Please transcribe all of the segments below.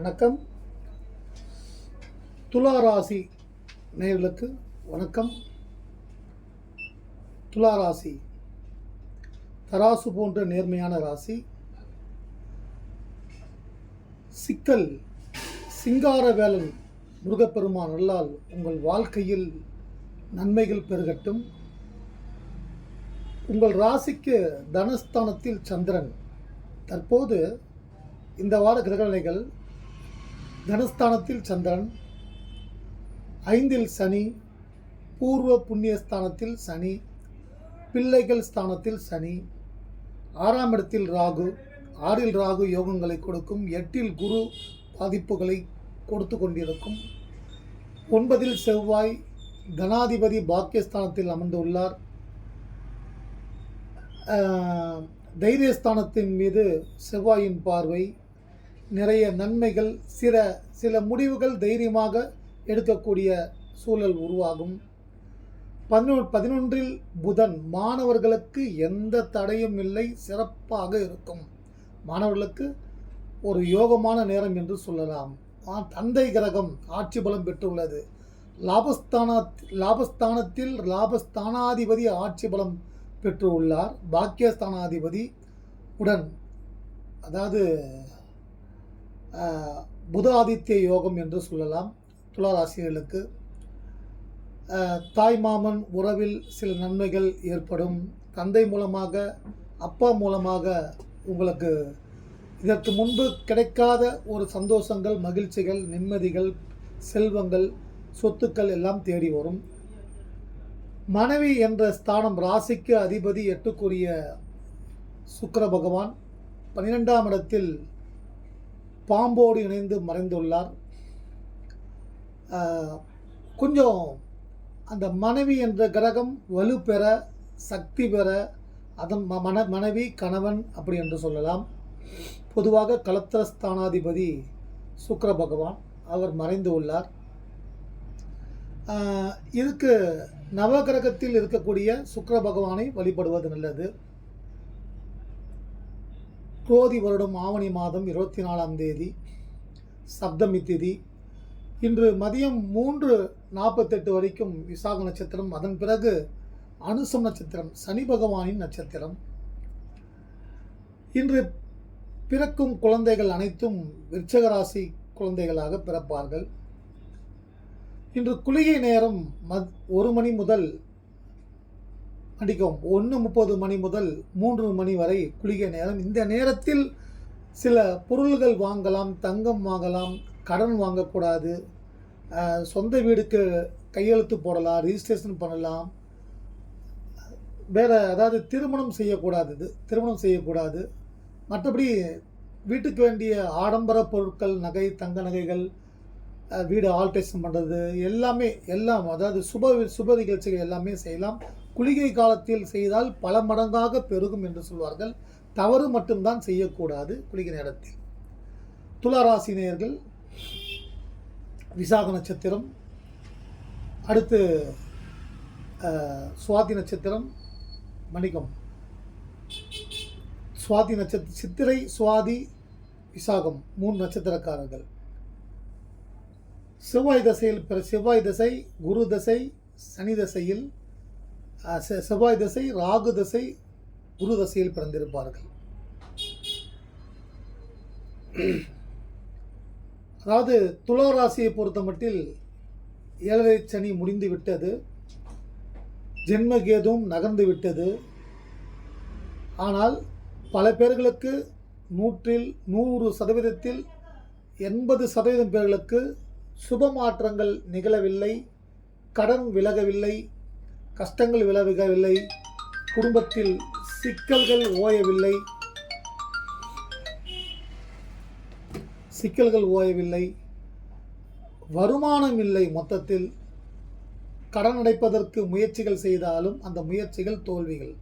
வணக்கம். துளாராசி நேர்களுக்கு வணக்கம். துளாராசி தராசு போன்ற நேர்மையான ராசி. சிக்கல் சிங்காரவேலன் முருகப்பெருமான் அல்லால் உங்கள் வாழ்க்கையில் நன்மைகள் பெருகட்டும். உங்கள் ராசிக்கு தனஸ்தானத்தில் சந்திரன். தற்போது இந்த வார கிரகநிலைகள் தனஸ்தானத்தில் சந்திரன் ஐந்தில் சனி பூர்வ புண்ணியஸ்தானத்தில் சனி பிள்ளைகள் ஸ்தானத்தில் சனி ஆறாம் இடத்தில் ராகு ஆறில் ராகு யோகங்களை கொடுக்கும் எட்டில் குரு பாதிப்புகளை கொடுத்து கொண்டிருக்கும். ஒன்பதில் செவ்வாய் தனாதிபதி பாக்கியஸ்தானத்தில் அமர்ந்துள்ளார். தைரியஸ்தானத்தின் மீது செவ்வாயின் பார்வை நிறைய நன்மைகள் சில சில முடிவுகள் தைரியமாக எடுக்கக்கூடிய சூழல் உருவாகும். பதினோ பதினொன்றில் புதன் மாணவர்களுக்கு எந்த தடையும் இல்லை சிறப்பாக இருக்கும். மாணவர்களுக்கு ஒரு யோகமான நேரம் என்று சொல்லலாம். தந்தை கிரகம் ஆட்சி பலம் பெற்றுள்ளது. லாபஸ்தானா லாபஸ்தானத்தில் லாபஸ்தானாதிபதி ஆட்சி பலம் பெற்றுள்ளார். பாக்கியஸ்தானாதிபதி உடன் அதாவது ஆஹ், புத ஆதித்ய யோகம் என்று சொல்லலாம். துளாராசிரியர்களுக்கு ஆஹ், தாய் மாமன் உறவில் சில நன்மைகள் ஏற்படும். தந்தை மூலமாக அப்பா மூலமாக உங்களுக்கு இதற்கு முன்பு கிடைக்காத ஒரு சந்தோஷங்கள் மகிழ்ச்சிகள் நிம்மதிகள் செல்வங்கள் சொத்துக்கள் எல்லாம் தேடி வரும். மனைவி என்ற ஸ்தானம் ராசிக்கு அதிபதி எட்டுக்குரிய சுக்கர பகவான். பன்னிரெண்டாம் இடத்தில் பாம்போடு இணைந்து மறைந்துள்ளார். கொஞ்சம் அந்த மனைவி என்ற கிரகம் வலு பெற சக்தி பெற அதன் ம- மன மனைவி கணவன் அப்படி என்று சொல்லலாம். பொதுவாக கலத்திரஸ்தானாதிபதி சுக்கர பகவான் அவர் மறைந்து உள்ளார். இதுக்கு நவகிரகத்தில் இருக்கக்கூடிய சுக்கர பகவானை வழிபடுவது நல்லது. குரோதி வருடம் ஆவணி மாதம் இருபத்தி நாலாம் தேதி சப்தமி திதி. இன்று மதியம் மூன்று நாற்பத்தெட்டு வரைக்கும் விசாக நட்சத்திரம் அதன் பிறகு அனுசம் நட்சத்திரம் சனி பகவானின் நட்சத்திரம். இன்று பிறக்கும் குழந்தைகள் அனைத்தும் விருச்சகராசி குழந்தைகளாக பிறப்பார்கள். இன்று குளிகை நேரம் மத் ஒரு மணி முதல் அடிக்கும் ஒன்று முப்பது மணி முதல் மூன்று மணி வரை குளிகை நேரம். இந்த நேரத்தில் சில பொருள்கள் வாங்கலாம் தங்கம் வாங்கலாம் கடன் வாங்கக்கூடாது. சொந்த வீடுக்கு கையெழுத்து போடலாம் ரிஜிஸ்ட்ரேஷன் பண்ணலாம். வேறு அதாவது திருமணம் செய்யக்கூடாது இது திருமணம் செய்யக்கூடாது. மற்றபடி வீட்டுக்கு வேண்டிய ஆடம்பர பொருட்கள் நகை தங்க நகைகள் வீடு ஆல்ட்ரேஷன் பண்ணுறது எல்லாமே எல்லாம் அதாவது சுப சுப நிகழ்ச்சிகள் எல்லாமே செய்யலாம். குளிகை காலத்தில் செய்தால் பல மடங்காக பெருகும் என்று சொல்வார்கள். தவறு மட்டும்தான் செய்யக்கூடாது குளிகை நேரத்தில். துளாராசி நேயர்கள் விசாக நட்சத்திரம் அடுத்து சுவாதி நட்சத்திரம் மணிக்கம் சுவாதி நட்சத்திர சித்திரை சுவாதி விசாகம் மூணு நட்சத்திரக்காரர்கள். செவ்வாய் தசையில் பிற செவ்வாய் தசை குரு தசை சனி தசையில் செவ்வாய் தசை ராகு தசை குரு தசையில் பிறந்திருப்பார்கள். அதாவது துலா ராசியை பொறுத்த மட்டில் ஏழரை சனி முடிந்து விட்டது. ஜென்மகேதும் நகர்ந்து விட்டது. ஆனால் பல பேர்களுக்கு நூற்றில் நூறு சதவீதத்தில் எண்பது சதவீதம் பேர்களுக்கு சுப மாற்றங்கள் நிகழவில்லை. கடன் விலகவில்லை. கஷ்டங்கள் விலகவில்லை குடும்பத்தில் சிக்கல்கள் ஓயவில்லை. சிக்கல்கள் ஓயவில்லை. வருமானம் இல்லை மொத்தத்தில். கடன் அடைப்பதற்கு முயற்சிகள் செய்தாலும் அந்த முயற்சிகள் தோல்விகள்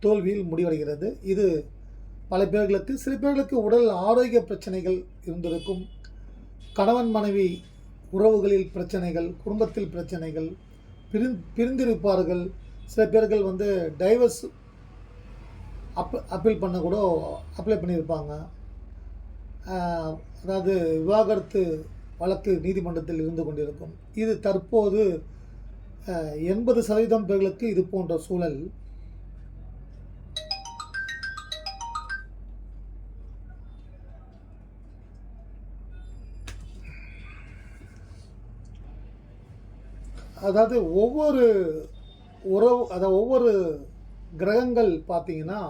தோல்வியில் முடிவடைகிறது. இது பல பேர்களுக்கு சில பேர்களுக்கு உடல் ஆரோக்கிய பிரச்சனைகள் இருந்திருக்கும். கணவன் மனைவி உறவுகளில் பிரச்சனைகள் குடும்பத்தில் பிரச்சனைகள் பிரிந் பிரிந்திருப்பார்கள். சில பேர்கள் வந்து டைவர்ஸ் அப் அப்பீல் பண்ண கூட அப்ளை பண்ணியிருப்பாங்க. அதாவது விவாகரத்து வழக்கு நீதிமன்றத்தில் இருந்து கொண்டிருக்கும். இது தற்போது எண்பது சதவீதம் பேர்களுக்கு இது போன்ற சூழல். அதாவது ஒவ்வொரு உறவு அதாவது ஒவ்வொரு கிரகங்கள் பார்த்தீங்கன்னா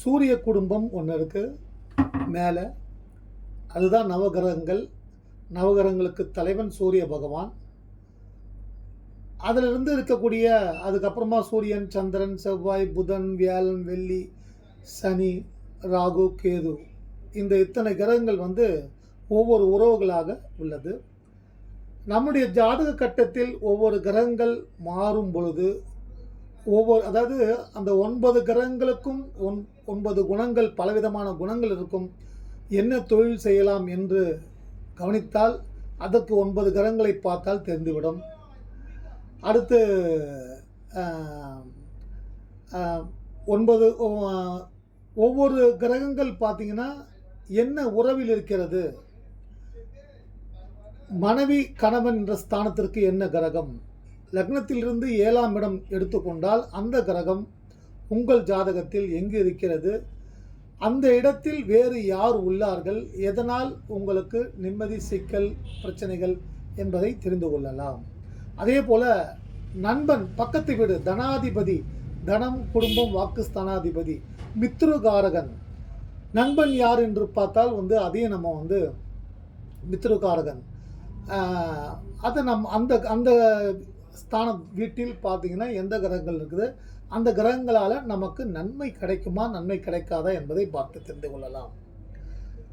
சூரிய குடும்பம் ஒன்று இருக்குது மேலே. அதுதான் நவகிரகங்கள். நவகிரகங்களுக்கு தலைவன் சூரிய பகவான். அதிலிருந்து இருக்கக்கூடிய அதுக்கப்புறமா சூரியன் சந்திரன் செவ்வாய் புதன் வியாழன் வெள்ளி சனி ராகு கேது. இந்த இத்தனை கிரகங்கள் வந்து ஒவ்வொரு உறவுகளாக உள்ளது. நம்முடைய ஜாதக கட்டத்தில் ஒவ்வொரு கிரகங்கள் மாறும் பொழுது ஒவ்வொரு அதாவது அந்த ஒன்பது கிரகங்களுக்கும் ஒன் ஒன்பது குணங்கள் பலவிதமான குணங்கள் இருக்கும். என்ன தொழில் செய்யலாம் என்று கவனித்தால் அதற்கு ஒன்பது கிரகங்களை பார்த்தால் தெரிந்துவிடும். அடுத்து ஒன்பது ஒவ்வொரு கிரகங்கள் பார்த்திங்கன்னா என்ன உறவில் இருக்கிறது? மனைவி கணவன் என்ற ஸ்தானத்திற்கு என்ன கிரகம்? லக்னத்திலிருந்து ஏழாம் இடம் எடுத்துக்கொண்டால் அந்த கிரகம் உங்கள் ஜாதகத்தில் எங்கு இருக்கிறது? அந்த இடத்தில் வேறு யார் உள்ளார்கள்? எதனால் உங்களுக்கு நிம்மதி சிக்கல் பிரச்சனைகள் என்பதை தெரிந்து கொள்ளலாம். அதே போல நண்பன் பக்கத்து வீடு தனாதிபதி தனம் குடும்பம் வாக்கு ஸ்தானாதிபதி மித்ருகாரகன். நண்பன் யார் என்று பார்த்தால் வந்து அதையும் நம்ம வந்து மித்ருகாரகன். அதை நம் அந்த அந்த ஸ்தானம் வீட்டில் பார்த்தீங்கன்னா எந்த கிரகங்கள் இருக்குது? அந்த கிரகங்களால் நமக்கு நன்மை கிடைக்குமா நன்மை கிடைக்காதா என்பதை பார்த்து தெரிந்து கொள்ளலாம்.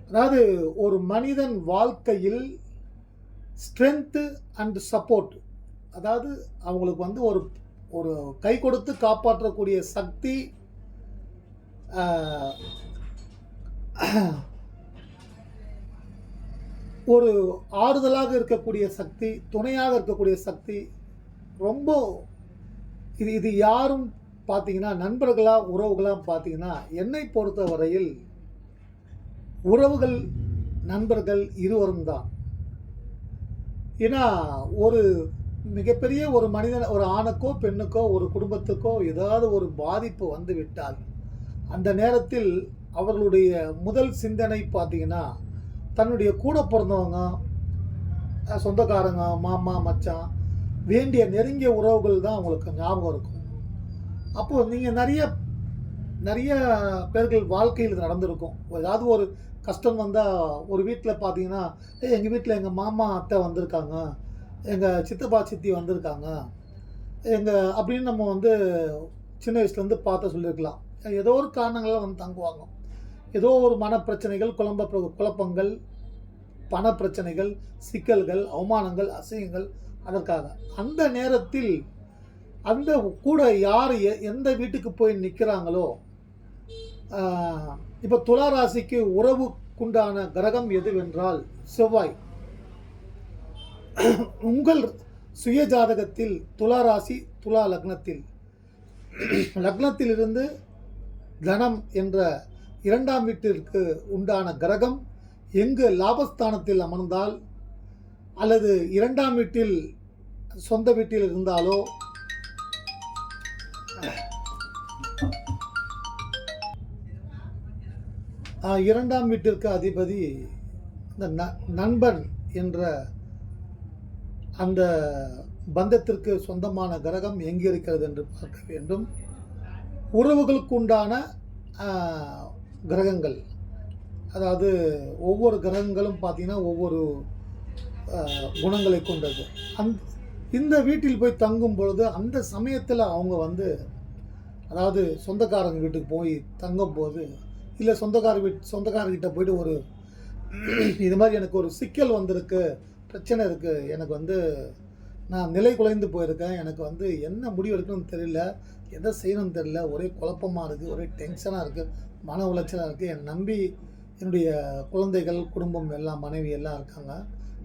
அதாவது ஒரு மனிதன் வாழ்க்கையில் ஸ்ட்ரென்த்து அண்ட் சப்போர்ட் அதாவது அவங்களுக்கு வந்து ஒரு ஒரு கை கொடுத்து காப்பாற்றக்கூடிய சக்தி ஒரு ஆறுதலாக இருக்கக்கூடிய சக்தி துணையாக இருக்கக்கூடிய சக்தி ரொம்ப இது இது யாரும் பார்த்தீங்கன்னா நண்பர்களாக உறவுகளாக பார்த்தீங்கன்னா என்னை பொறுத்த வரையில் உறவுகள் நண்பர்கள் இருவரும் தான். ஏன்னா ஒரு மிகப்பெரிய ஒரு மனிதன் ஒரு ஆணுக்கோ பெண்ணுக்கோ ஒரு குடும்பத்துக்கோ ஏதாவது ஒரு பாதிப்பு வந்து விட்டால் அந்த நேரத்தில் அவர்களுடைய முதல் சிந்தனை பார்த்தீங்கன்னா தன்னுடைய கூட பிறந்தவங்க சொந்தக்காரங்க மாமா மச்சான் வேண்டிய நெருங்கிய உறவுகள் தான் அவங்களுக்கு ஞாபகம் இருக்கும். அப்போது நீங்கள் நிறைய நிறைய பேர்கள் வாழ்க்கையில் இது நடந்திருக்கும். ஏதாவது ஒரு கஷ்டம் வந்தால் ஒரு வீட்டில் பார்த்தீங்கன்னா ஏ எங்கள் வீட்டில் எங்கள் மாமா அத்தை வந்திருக்காங்க. எங்கள் சித்தப்பா சித்தி வந்திருக்காங்க. எங்கள் அப்படின்னு நம்ம வந்து சின்ன வயசுலேருந்து பார்த்து சொல்லியிருக்கலாம். ஏதோ ஒரு காரணங்களால் வந்து தங்குவாங்க. ஏதோ ஒரு மனப்பிரச்சனைகள் குழம்ப குழப்பங்கள் பண பிரச்சனைகள் சிக்கல்கள் அவமானங்கள் அசிங்கங்கள் அதற்காக. அந்த நேரத்தில் அந்த கூட யார் எ- எந்த வீட்டுக்கு போய் நிற்கிறாங்களோ இப்போ துலா ராசிக்கு உறவுக்குண்டான கிரகம் எதுவென்றால் செவ்வாய். உங்கள் சுய ஜாதகத்தில் துலா ராசி துலா லக்னத்தில். லக்னத்திலிருந்து தனம் என்ற இரண்டாம் வீட்டிற்கு உண்டான கிரகம் எங்கு லாபஸ்தானத்தில் அமர்ந்தால் அல்லது இரண்டாம் வீட்டில் சொந்த வீட்டில் இருந்தாலோ? இரண்டாம் வீட்டிற்கு அதிபதி இந்த ந- நண்பன் என்ற அந்த பந்தத்திற்கு சொந்தமான கிரகம் எங்கே இருக்கிறது என்று பார்க்க வேண்டும். உறவுகளுக்கு உண்டான கிரகங்கள். அதாவது ஒவ்வொரு கிரகங்களும் பார்த்தீங்கன்னா ஒவ்வொரு குணங்களை கொண்டது. அந் இந்த வீட்டில் போய் தங்கும் பொழுது அந்த சமயத்தில் அவங்க வந்து அதாவது சொந்தக்காரங்க வீட்டுக்கு போய் தங்கும்போது இல்லை சொந்தக்கார வீட் சொந்தக்காரர்கிட்ட போயிட்டு ஒரு இது மாதிரி எனக்கு ஒரு சிக்கல் வந்திருக்கு பிரச்சனை இருக்குது எனக்கு வந்து நான் நிலை குலைந்து போயிருக்கேன் எனக்கு வந்து என்ன முடிவு எடுக்கணும்னு தெரியல எதை செய்யணும்னு தெரில ஒரே குழப்பமாக இருக்குது ஒரே டென்ஷனாக இருக்குது மன உளைச்சலாக இருக்குது என் நம்பி என்னுடைய குழந்தைகள் குடும்பம் எல்லாம் மனைவி எல்லாம் இருக்காங்க.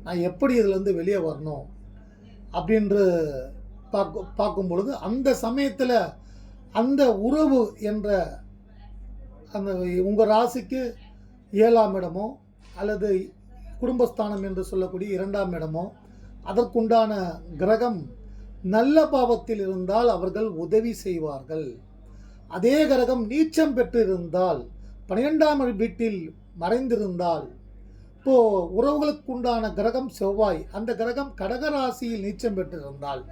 நான் எப்படி இதுலேருந்து வெளியே வரணும் அப்படின்று பார்க்க பார்க்கும் பொழுது அந்த சமயத்தில் அந்த உறவு என்ற அந்த உங்கள் ராசிக்கு ஏழாம் இடமோ அல்லது குடும்பஸ்தானம் என்று சொல்லக்கூடிய இரண்டாம் இடமோ அதற்குண்டான கிரகம் நல்ல பாவத்தில் இருந்தால் அவர்கள் உதவி செய்வார்கள். அதே கிரகம் நீச்சம் பெற்றிருந்தால் பன்னிரெண்டாம் வீட்டில் மறைந்திருந்தால். இப்போ உறவுகளுக்குண்டான கிரகம் செவ்வாய் அந்த கிரகம் கடகராசியில் நீச்சம் பெற்றிருந்தால்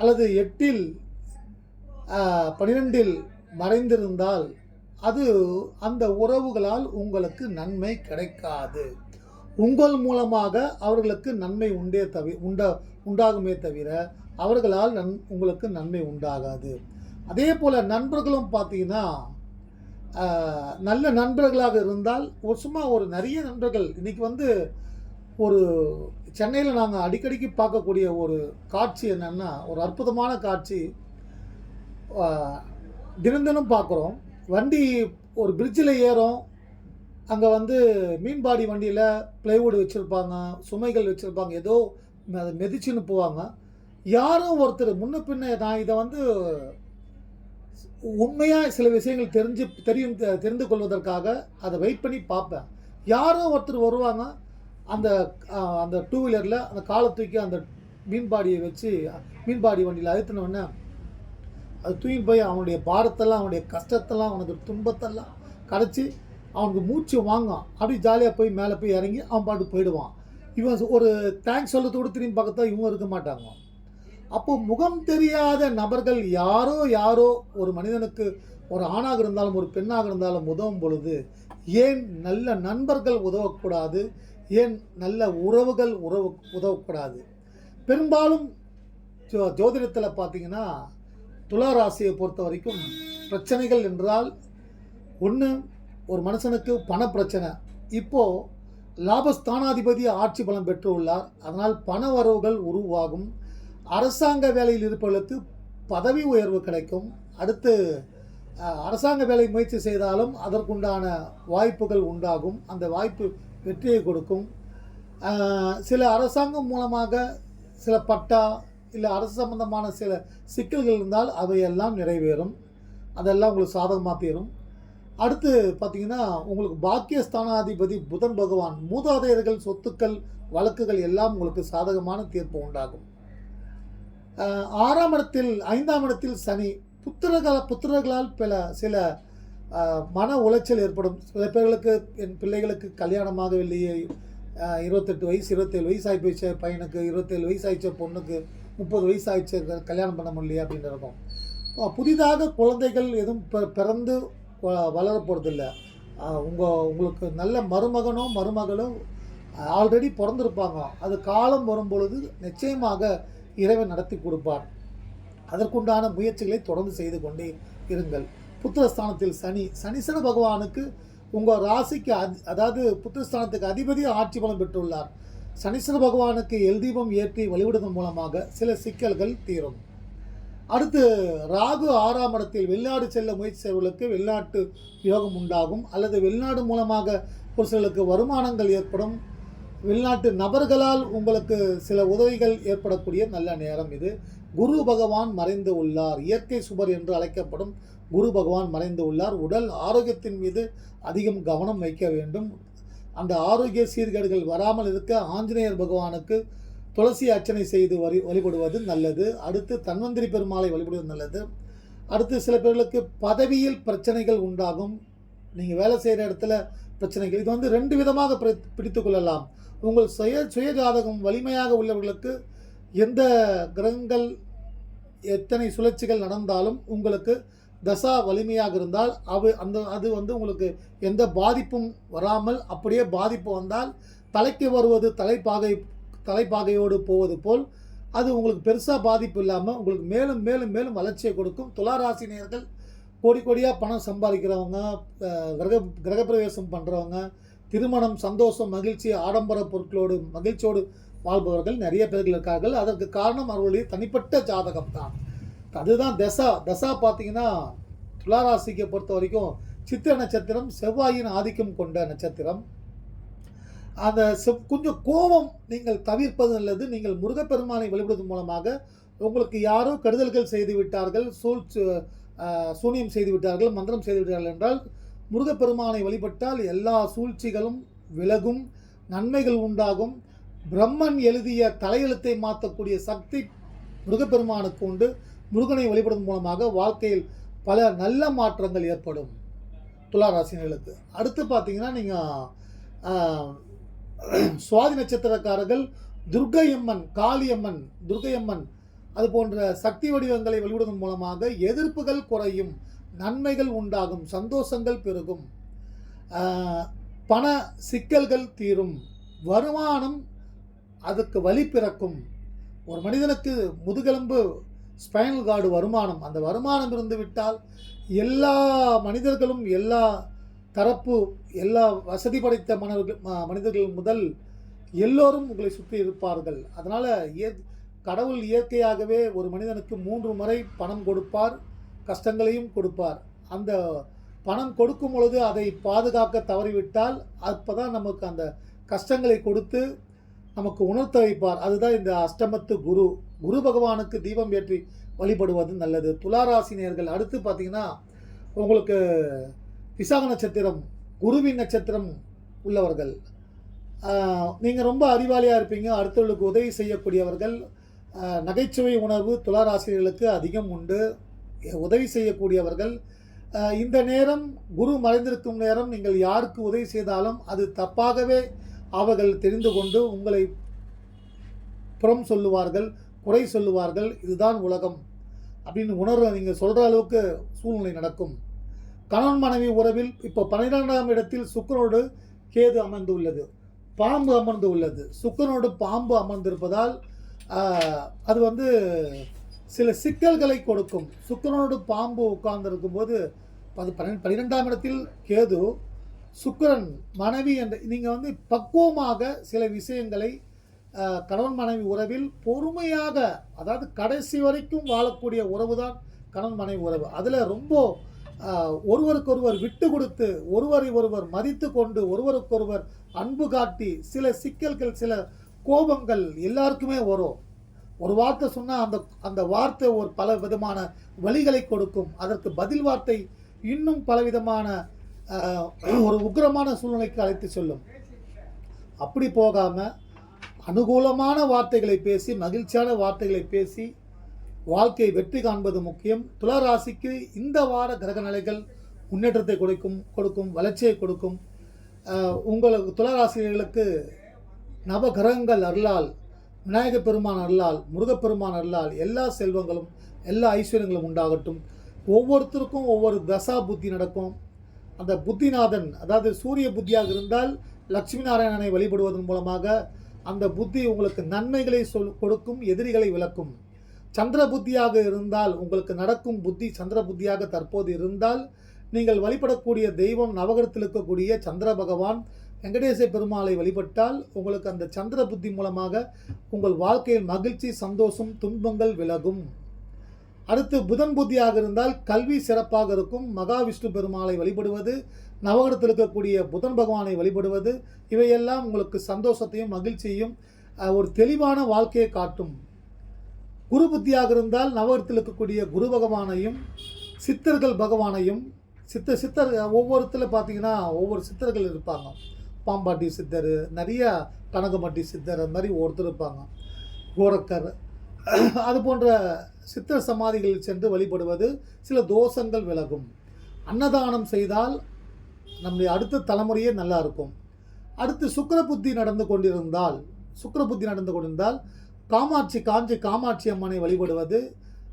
அல்லது எட்டில் பனிரெண்டில் பன்னிரெண்டில் மறைந்திருந்தால் அது அந்த உறவுகளால் உங்களுக்கு நன்மை கிடைக்காது. உங்கள் மூலமாக அவர்களுக்கு நன்மை உண்டே தவி உண்டா உண்டாகுமே தவிர அவர்களால் நன் உங்களுக்கு நன்மை உண்டாகாது. அதே போல் நண்பர்களும் பார்த்தீங்கன்னா நல்ல நண்பர்களாக இருந்தால் ஒரு சும்மா ஒரு நிறைய நண்பர்கள் இன்றைக்கி வந்து ஒரு சென்னையில் நாங்கள் அடிக்கடிக்கு பார்க்கக்கூடிய ஒரு காட்சி என்னென்னா ஒரு அற்புதமான காட்சி தினம் தினம் பார்க்குறோம். வண்டி ஒரு பிரிட்ஜில் ஏறும் அங்கே வந்து மீன்பாடி வண்டியில் பிளைவுட் வச்சுருப்பாங்க சுமைகள் வச்சுருப்பாங்க ஏதோ அதை மெதிச்சுன்னு போவாங்க. யாரும் ஒருத்தர் முன்ன பின்ன நான் இதை வந்து உண்மையாக சில விஷயங்கள் தெரிஞ்சு தெரியும் தெ- தெரிந்து கொள்வதற்காக அதை வெயிட் பண்ணி பார்ப்பேன். யாரும் ஒருத்தர் வருவாங்க அந்த அந்த டூ வீலரில் அந்த காலை தூக்கி அந்த மீன்பாடியை வச்சு மீன்பாடி வண்டியில் அழுத்தினோடனே அது தூக்கி போய் அவனுடைய பாரத்தெல்லாம் அவனுடைய கஷ்டத்தெல்லாம் அவனுக்கு துன்பத்தெல்லாம் கிடச்சி அவனுக்கு மூச்சு வாங்கும் அப்படி ஜாலியாக போய் மேலே போய் இறங்கி அவன் பாட்டு போயிடுவான். இவன் ஒரு தேங்க்ஸ் சொல்லத்து கூட திரும்பி பார்த்தா இவங்க இருக்க மாட்டாங்க. அப்போது முகம் தெரியாத நபர்கள் யாரோ யாரோ ஒரு மனிதனுக்கு ஒரு ஆணாக இருந்தாலும் ஒரு பெண்ணாக இருந்தாலும் உதவும் பொழுது ஏன் நல்ல நண்பர்கள் உதவக்கூடாது? ஏன் நல்ல உறவுகள் உறவு உதவக்கூடாது? பெரும்பாலும் ஜோ ஜோதிடத்தில் பார்த்தீங்கன்னா துலா ராசியை பொறுத்த வரைக்கும் பிரச்சனைகள் என்றால் ஒன்று ஒரு மனுஷனுக்கு பண பிரச்சனை இப்போது லாபஸ்தானாதிபதி ஆட்சி பலம் பெற்றுள்ளார். அதனால் பண வரவுகள் உருவாகும். அரசாங்க வேலையில் இருப்பவர்களுக்கு பதவி உயர்வு கிடைக்கும். அடுத்து அரசாங்க வேலை முயற்சி செய்தாலும் அதற்குண்டான வாய்ப்புகள் உண்டாகும். அந்த வாய்ப்பு வெற்றியை கொடுக்கும். சில அரசாங்கம் மூலமாக சில பட்டா இல்லை அரசு சம்பந்தமான சில சிக்கல்கள் இருந்தால் அவையெல்லாம் நிறைவேறும். அதெல்லாம் உங்களுக்கு சாதகமாக தீரும். அடுத்து பார்த்தீங்கன்னா உங்களுக்கு பாக்கியஸ்தானாதிபதி புதன் பகவான் மூதாதையர்கள் சொத்துக்கள் வழக்குகள் எல்லாம் உங்களுக்கு சாதகமான தீர்ப்பு உண்டாகும். ஆறாம் இடத்தில் ஐந்தாம் இடத்தில் சனி. புத்திரகால புத்திரர்களால் பல சில மன உளைச்சல் ஏற்படும். சில பேர்களுக்கு என் பிள்ளைகளுக்கு கல்யாணமாகவில்லையே. இருபத்தெட்டு வயசு இருபத்தேழு வயசு ஆகி பையனுக்கு இருபத்தேழு வயசு ஆயிடுச்ச பொண்ணுக்கு முப்பது வயசு ஆயிடுச்சு கல்யாணம் பண்ண முடியலையே அப்படின்னு இருக்கும். புதிதாக குழந்தைகள் எதுவும் பிற- பிறந்து வளர போகிறதில்ல உங்கள் உங்களுக்கு நல்ல மருமகனோ மருமகளோ ஆல்ரெடி பிறந்திருப்பாங்க. அது காலம் வரும் பொழுது நிச்சயமாக இறைவன் நடத்தி கொடுப்பார். அதற்குண்டான முயற்சிகளை தொடர்ந்து செய்து கொண்டே இருங்கள். புத்திரஸ்தானத்தில் சனி சனீஸ்வர பகவானுக்கு உங்கள் ராசிக்கு அதாவது புத்திரஸ்தானத்துக்கு அதிபதி ஆட்சி பலம் பெற்றுள்ளார். சனீஸ்வர பகவானுக்கு எல் தீபம் ஏற்றி வழிவிடுவதன் மூலமாக சில சிக்கல்கள் தீரும். அடுத்து ராகு ஆறாம் இடத்தில் வெளிநாடு செல்ல முயற்சி செய்வர்களுக்கு வெளிநாட்டு யோகம் உண்டாகும். அல்லது வெளிநாடு மூலமாக ஒரு சிலருக்கு வருமானங்கள் ஏற்படும். வெளிநாட்டு நபர்களால் உங்களுக்கு சில உதவிகள் ஏற்படக்கூடிய நல்ல நேரம் இது. குரு பகவான் மறைந்து உள்ளார். இயற்கை சுபர் என்று அழைக்கப்படும் குரு பகவான் மறைந்து உள்ளார். உடல் ஆரோக்கியத்தின் மீது அதிகம் கவனம் வைக்க வேண்டும். அந்த ஆரோக்கிய சீர்கேடுகள் வராமல் இருக்க ஆஞ்சநேயர் பகவானுக்கு துளசி அர்ச்சனை செய்து வழி வழிபடுவது நல்லது. அடுத்து தன்வந்திரி பெருமாளை வழிபடுவது நல்லது. அடுத்து சில பேர்களுக்கு பதவியில் பிரச்சனைகள் உண்டாகும். நீங்கள் வேலை செய்கிற இடத்துல பிரச்சனைகள். இது வந்து ரெண்டு விதமாக பிடித்து கொள்ளலாம். உங்கள் சுய சுய ஜாதகம் வலிமையாக உள்ளவர்களுக்கு எந்த கிரகங்கள் எத்தனை சுழற்சிகள் நடந்தாலும் உங்களுக்கு தசா வலிமையாக இருந்தால் அது அந்த அது வந்து உங்களுக்கு எந்த பாதிப்பும் வராமல் அப்படியே பாதிப்பு வந்தால் தலைக்கு வருவது தலைப்பாகை தலைப்பாகையோடு போவது போல் அது உங்களுக்கு பெருசாக பாதிப்பு இல்லாமல் உங்களுக்கு மேலும் மேலும் மேலும் வளர்ச்சியை கொடுக்கும். துளாராசினியர்கள் கோடி கோடியாக பணம் சம்பாதிக்கிறவங்க கிரக கிரகப்பிரவேசம் பண்ணுறவங்க திருமணம் சந்தோஷம் மகிழ்ச்சி ஆடம்பர பொருட்களோடு மகிழ்ச்சியோடு வாழ்பவர்கள் நிறைய பேர்கள் இருக்கார்கள். அதற்கு காரணம் அவர்களுடைய தனிப்பட்ட ஜாதகம் தான் அதுதான் தசா. தசா பார்த்தீங்கன்னா துளாராசிக்கு பொறுத்த வரைக்கும் சித்திர நட்சத்திரம் செவ்வாயின் ஆதிக்கம் கொண்ட நட்சத்திரம். அந்த கொஞ்சம் கோபம் நீங்கள் தவிர்ப்பது நல்லது. நீங்கள் முருகப்பெருமானை வழிபடுவதன் மூலமாக உங்களுக்கு யாரோ கெடுதல்கள் செய்து விட்டார்கள் சூழ் சூனியம் செய்து விட்டார்கள் மந்திரம் செய்து விட்டார்கள் என்றால் முருகப்பெருமானை வழிபட்டால் எல்லா சூழ்ச்சிகளும் விலகும் நன்மைகள் உண்டாகும். பிரம்மன் எழுதிய தலையெழுத்தை மாற்றக்கூடிய சக்தி முருகப்பெருமானுக்கு உண்டு. முருகனை வழிபடுவதன் மூலமாக வாழ்க்கையில் பல நல்ல மாற்றங்கள் ஏற்படும். துளாராசினர்களுக்கு அடுத்து பார்த்தீங்கன்னா நீங்கள் சுவாதி நட்சத்திரக்காரர்கள் துர்கையம்மன் காளியம்மன் துர்கையம்மன் அது போன்ற சக்தி வடிவங்களை வழிபடுவதன் மூலமாக எதிர்ப்புகள் குறையும் நன்மைகள் உண்டாகும் சந்தோஷங்கள் பெருகும். பண சிக்கல்கள் தீரும் வருமானம் அதுக்கு வழி பிறக்கும். ஒரு மனிதனுக்கு முதுகெலும்பு ஸ்பைனல் கார்டு வருமானம் அந்த வருமானம் இருந்து விட்டால் எல்லா மனிதர்களும் எல்லா தரப்பு எல்லா வசதி படைத்த மனிதர்கள் மனிதர்கள் முதல் எல்லோரும் உங்களை சுற்றி இருப்பார்கள். அதனால் இயற் கடவுள் இயற்கையாகவே ஒரு மனிதனுக்கு மூன்று முறை பணம் கொடுப்பார் கஷ்டங்களையும் கொடுப்பார். அந்த பணம் கொடுக்கும் பொழுது அதை பாதுகாக்க தவறிவிட்டால் அப்போ தான் நமக்கு அந்த கஷ்டங்களை கொடுத்து நமக்கு உணர்த்த வைப்பார். அதுதான் இந்த அஷ்டமத்து குரு. குரு பகவானுக்கு தீபம் ஏற்றி வழிபடுவது நல்லது. துளாராசினியர்கள் அடுத்து பார்த்தீங்கன்னா உங்களுக்கு விசாக நட்சத்திரம் குருவின் நட்சத்திரம் உள்ளவர்கள். நீங்கள் ரொம்ப அறிவாளியாக இருப்பீங்க. அடுத்தவர்களுக்கு உதவி செய்யக்கூடியவர்கள். நகைச்சுவை உணர்வு துளாராசிரியர்களுக்கு அதிகம் உண்டு. உதவி செய்யக்கூடியவர்கள். இந்த நேரம் குரு மறைந்திருக்கும் நேரம் நீங்கள் யாருக்கு உதவி செய்தாலும் அது தப்பாகவே அவர்கள் தெரிந்து கொண்டு உங்களை புறம் சொல்லுவார்கள் குறை சொல்லுவார்கள். இதுதான் உலகம். அப்படின்னு உணர்வு நீங்கள் சொல்கிற அளவுக்கு சூழ்நிலை நடக்கும். கணவன் மனைவி உறவில் இப்போ பன்னிரெண்டாம் இடத்தில் சுக்கிரனோடு கேது அமர்ந்து உள்ளது பாம்பு அமர்ந்து உள்ளது சுக்கிரனோடு பாம்பு அமர்ந்திருப்பதால் அது வந்து சில சிக்கல்களை கொடுக்கும். சுக்கிரனோடு பாம்பு உட்கார்ந்திருக்கும் போது அது பன்னிரெண்டு பன்னிரெண்டாம் இடத்தில் கேது சுக்கிரன் மனைவி என்ற நீங்கள் வந்து பக்குவமாக சில விஷயங்களை கணவன் மனைவி உறவில் பொறுமையாக அதாவது கடைசி வரைக்கும் வாழக்கூடிய உறவு தான் கணவன் மனைவி உறவு. அதில் ரொம்ப ஒருவருக்கொருவர் விட்டு கொடுத்து ஒருவரை ஒருவர் மதித்து கொண்டு ஒருவருக்கொருவர் அன்பு காட்டி சில சிக்கல்கள் சில கோபங்கள் எல்லாருக்குமே வரும். ஒரு வார்த்தை சொன்னால் அந்த அந்த வார்த்தை ஒரு பல விதமான வழிகளை கொடுக்கும். அதற்கு பதில் வார்த்தை இன்னும் பலவிதமான ஒரு உக்கிரமான சூழ்நிலைக்கு அழைத்து செல்லும். அப்படி போகாமல் அனுகூலமான வார்த்தைகளை பேசி மகிழ்ச்சியான வார்த்தைகளை பேசி வாழ்க்கை வெற்றி காண்பது முக்கியம். துளராசிக்கு இந்த வார கிரக நிலைகள் முன்னேற்றத்தை கொடுக்கும் கொடுக்கும் வளர்ச்சியை கொடுக்கும். உங்களுக்கு துளராசிரியர்களுக்கு நவகிரகங்கள் அருளால் விநாயகப் பெருமான் அருளால் முருகப்பெருமான் அருளால் எல்லா செல்வங்களும் எல்லா ஐஸ்வர்யங்களும் உண்டாகட்டும். ஒவ்வொருத்தருக்கும் ஒவ்வொரு தசா புத்தி நடக்கும். அந்த புத்திநாதன் அதாவது சூரிய புத்தியாக இருந்தால் லட்சுமி நாராயணனை வழிபடுவதன் மூலமாக அந்த புத்தி உங்களுக்கு நன்மைகளை சொல் கொடுக்கும் எதிரிகளை விளக்கும். சந்திர புத்தியாக இருந்தால் உங்களுக்கு நடக்கும் புத்தி சந்திர புத்தியாக தற்போது இருந்தால் நீங்கள் வழிபடக்கூடிய தெய்வம் நவகரத்தில் இருக்கக்கூடிய சந்திர பகவான் வெங்கடேச பெருமாளை வழிபட்டால் உங்களுக்கு அந்த சந்திர புத்தி மூலமாக உங்கள் வாழ்க்கையில் மகிழ்ச்சி சந்தோஷம் துன்பங்கள் விலகும். அடுத்து புதன் புத்தியாக இருந்தால் கல்வி சிறப்பாக இருக்கும். மகாவிஷ்ணு பெருமாளை வழிபடுவது நவகரத்தில் இருக்கக்கூடிய புதன் பகவானை வழிபடுவது இவையெல்லாம் உங்களுக்கு சந்தோஷத்தையும் மகிழ்ச்சியையும் ஒரு தெளிவான வாழ்க்கையை காட்டும். குரு புத்தியாக இருந்தால் நவகரத்தில் இருக்கக்கூடிய குரு பகவானையும் சித்தர்கள் பகவானையும் சித்த சித்தர் ஒவ்வொருத்தில் பார்த்தீங்கன்னா ஒவ்வொரு சித்தர்கள் இருப்பாங்க. பாம்பாட்டி சித்தர் நிறைய கனகமட்டி சித்தர் அந்த மாதிரி ஒருத்தர் இருப்பாங்க. கோரக்கர். அது போன்ற சித்தர் சமாதிகளில் சென்று வழிபடுவது சில தோஷங்கள் விலகும். அன்னதானம் செய்தால் நம்முடைய அடுத்த தலைமுறையே நல்லா இருக்கும். அடுத்து சுக்கர புத்தி நடந்து கொண்டிருந்தால் சுக்கர புத்தி நடந்து கொண்டிருந்தால் காமாட்சி காஞ்சி காமாட்சி அம்மனை வழிபடுவது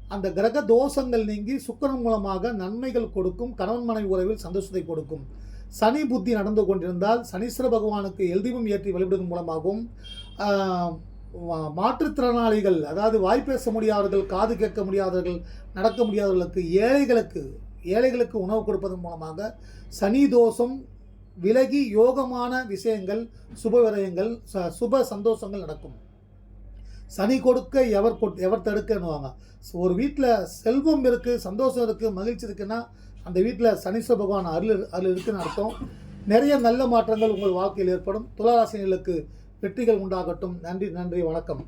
அந்த கிரக தோஷங்கள் நீங்கி சுக்கரன் மூலமாக நன்மைகள் கொடுக்கும் கணவன் மனைவி உறவில் சந்தோஷத்தை கொடுக்கும். சனி புத்தி நடந்து கொண்டிருந்தால் சனீஸ்வர பகவானுக்கு எல்தீபம் ஏற்றி வழிபடுவதன் மூலமாகவும் மாற்றுத்திறனாளிகள் அதாவது வாய் பேச முடியாதவர்கள் காது கேட்க முடியாதவர்கள் நடக்க முடியாதவர்களுக்கு ஏழைகளுக்கு ஏழைகளுக்கு உணவு கொடுப்பதன் மூலமாக சனி தோஷம் விலகி யோகமான விஷயங்கள் சுப விரயங்கள் ச- சுப சந்தோஷங்கள் நடக்கும். சனி கொடுக்க எவர் கொட் எவர் தடுக்கன்னுவாங்க. ஒரு வீட்டில் செல்வம் இருக்குது சந்தோஷம் இருக்குது மகிழ்ச்சி இருக்குன்னா அந்த வீட்டில் சனீஸ்வர பகவான் அருள் அருள் இருக்குன்னு அர்த்தம். நிறைய நல்ல மாற்றங்கள் உங்கள் வாழ்க்கையில் ஏற்படும். துளாராசினிகளுக்கு வெற்றிகள் உண்டாகட்டும். நன்றி நன்றி வணக்கம்.